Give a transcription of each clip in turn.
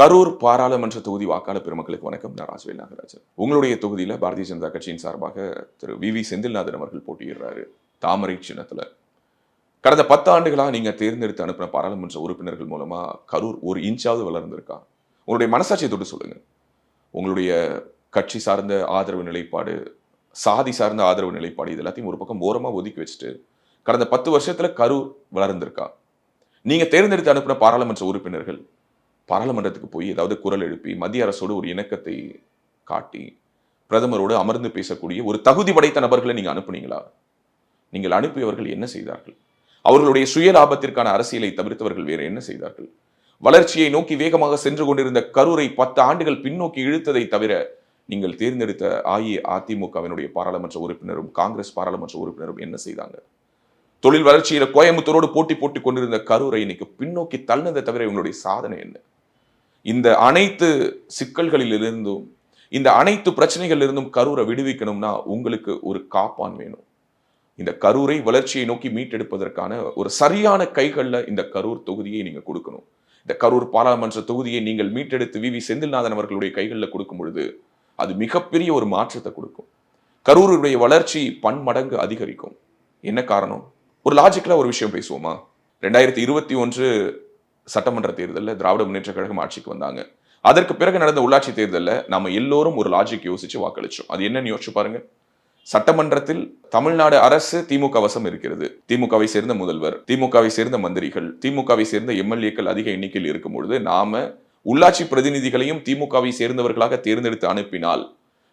கரூர் பாராளுமன்ற தொகுதி வாக்காளர் பெருமக்களுக்கு வணக்கம். நான் ராஜவேல் நாகராஜன். உங்களுடைய தொகுதியில் பாரதிய ஜனதா கட்சியின் சார்பாக திரு வி வி செந்தில்நாதன் அவர்கள் போட்டியிடுறாரு. தாமரை சின்னத்துல. கடந்த பத்து ஆண்டுகளாக நீங்க தேர்ந்தெடுத்து அனுப்பின பாராளுமன்ற உறுப்பினர்கள் மூலமா கரூர் ஒரு இன்ச்சாவது வளர்ந்திருக்கா? உங்களுடைய மனசாட்சியை தொட்டு சொல்லுங்க. உங்களுடைய கட்சி சார்ந்த ஆதரவு நிலைப்பாடு சாதி சார்ந்த ஆதரவு நிலைப்பாடு இது எல்லாத்தையும் ஒரு பக்கம் ஓரமா ஒதுக்கி வச்சுட்டு கடந்த பத்து வருஷத்துல கரூர் வளர்ந்திருக்கா? நீங்கள் தேர்ந்தெடுத்து அனுப்பின பாராளுமன்ற உறுப்பினர்கள் பாராளுமன்றத்துக்கு போய் ஏதாவது குரல் எழுப்பி மத்திய அரசோடு ஒரு இணக்கத்தை காட்டி பிரதமரோடு அமர்ந்து பேசக்கூடிய ஒரு தகுதி படைத்த நபர்களை நீங்கள் அனுப்புனீங்களா? நீங்கள் அனுப்பியவர்கள் என்ன செய்தார்கள்? அவர்களுடைய சுய லாபத்திற்கான அரசியலை தவிர்த்தவர்கள் வேறு என்ன செய்தார்கள்? வளர்ச்சியை நோக்கி வேகமாக சென்று கொண்டிருந்த கரூரை பத்து ஆண்டுகள் பின்னோக்கி இழுத்ததை தவிர நீங்கள் தேர்ந்தெடுத்த அஇஅதிமுகவினுடைய பாராளுமன்ற உறுப்பினரும் காங்கிரஸ் பாராளுமன்ற உறுப்பினரும் என்ன செய்தாங்க? தொழில் வளர்ச்சியில கோயம்புத்தூரோடு போட்டி போட்டுக் கொண்டிருந்த கரூரை இன்னைக்கு பின்னோக்கி தள்ளினதை தவிர இவங்களுடைய சாதனை என்ன? இந்த அனைத்து சிக்கல்களிலிருந்தும் இந்த அனைத்து பிரச்சனைகளிலிருந்தும் கரூரை விடுவிக்கணும்னா உங்களுக்கு ஒரு காப்பான் வேணும். இந்த கரூரை வளர்ச்சியை நோக்கி மீட்டெடுப்பதற்கான ஒரு சரியான கைகளில் இந்த கரூர் தொகுதியை நீங்கள் கொடுக்கணும். இந்த கரூர் பாராளுமன்ற தொகுதியை நீங்கள் மீட்டெடுத்து வி. வி. செந்தில்நாதன் அவர்களுடைய கைகளில் கொடுக்கும் பொழுது அது மிகப்பெரிய ஒரு மாற்றத்தை கொடுக்கும். கரூருடைய வளர்ச்சி பன்மடங்கு அதிகரிக்கும். என்ன காரணம்? ஒரு லாஜிக்கலாக ஒரு விஷயம் பேசுவோமா? ரெண்டாயிரத்தி இருபத்தி ஒன்று சட்டமன்ற தேர்தலில் திராவிட முன்னேற்ற கழகம் ஆட்சிக்கு வந்தாங்க. அதற்கு பிறகு நடந்த உள்ளாட்சி தேர்தலில் நம்ம எல்லோரும் ஒரு லாஜிக் யோசிச்சு வாக்களிச்சோம். அது என்னன்னு யோசிச்சு பாருங்க. சட்டமன்றத்தில் தமிழ்நாடு அரசு திமுக வசம் இருக்கிறது. திமுகவை சேர்ந்த முதல்வர் திமுகவை சேர்ந்த மந்திரிகள் திமுகவை சேர்ந்த எம்எல்ஏக்கள் அதிக எண்ணிக்கையில் இருக்கும் பொழுது நாம உள்ளாட்சி பிரதிநிதிகளையும் திமுகவை சேர்ந்தவர்களாக தேர்ந்தெடுத்து அனுப்பினால்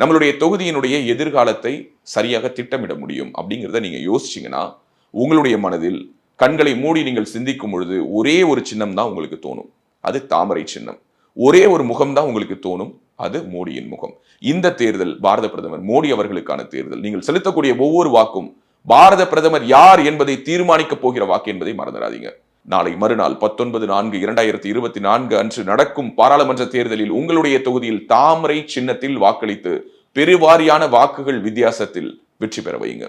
நம்மளுடைய தொகுதியினுடைய எதிர்காலத்தை சரியாக திட்டமிட முடியும் அப்படிங்கிறத நீங்க யோசிச்சீங்கன்னா உங்களுடைய மனதில் கண்களை மூடி நீங்கள் சிந்திக்கும் பொழுது ஒரே ஒரு சின்னம் தான் உங்களுக்கு தோணும். அது தாமரை சின்னம். ஒரே ஒரு முகம் தான் உங்களுக்கு தோணும். அது மோடியின் முகம். இந்த தேர்தல் பாரத பிரதமர் மோடி அவர்களுக்கான தேர்தல். நீங்கள் செலுத்தக்கூடிய ஒவ்வொரு வாக்கும் பாரத பிரதமர் யார் என்பதை தீர்மானிக்க போகிற வாக்கு என்பதை மறந்துடாதீங்க. நாளை மறுநாள் பத்தொன்பது நான்கு இரண்டாயிரத்தி இருபத்தி நான்கு அன்று நடக்கும் பாராளுமன்ற தேர்தலில் உங்களுடைய தொகுதியில் தாமரை சின்னத்தில் வாக்களித்து பெருவாரியான வாக்குகள் வித்தியாசத்தில் வெற்றி பெற வையுங்க